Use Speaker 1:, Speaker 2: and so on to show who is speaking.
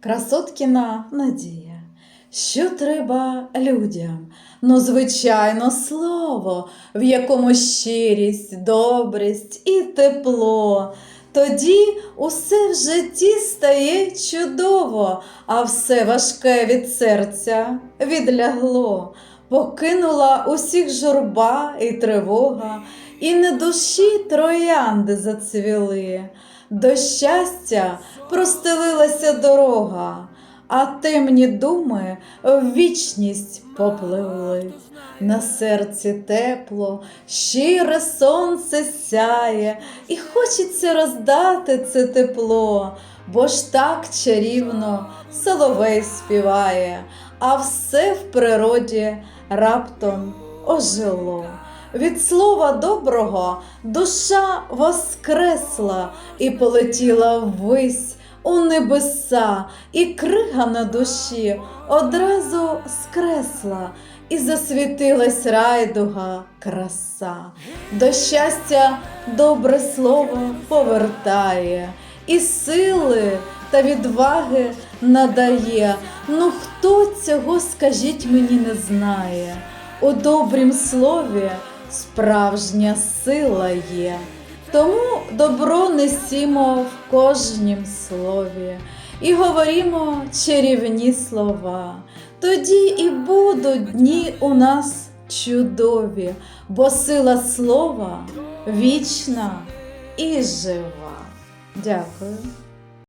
Speaker 1: Красоткіна Надія. Що треба людям? Ну, звичайно, слово, в якому щирість, добрість і тепло. Тоді усе в житті стає чудово, а все важке від серця відлягло. Покинула усіх журба і тривога, і не душі троянди зацвіли. До щастя простелилася дорога, а темні думи в вічність попливли. На серці тепло, щире сонце сяє, і хочеться роздати це тепло, бо ж так чарівно соловей співає, а все в природі раптом ожило. Від слова доброго душа воскресла і полетіла ввись у небеса, і крига на душі одразу скресла, і засвітилась райдуга краса. До щастя добре слово повертає, і сили та відваги надає. Ну хто цього, скажіть мені, не знає? У добрім слові справжня сила є. Тому добро несімо в кожнім слові і говоримо чарівні слова. Тоді і будуть дні у нас чудові, бо сила слова вічна і жива. Дякую.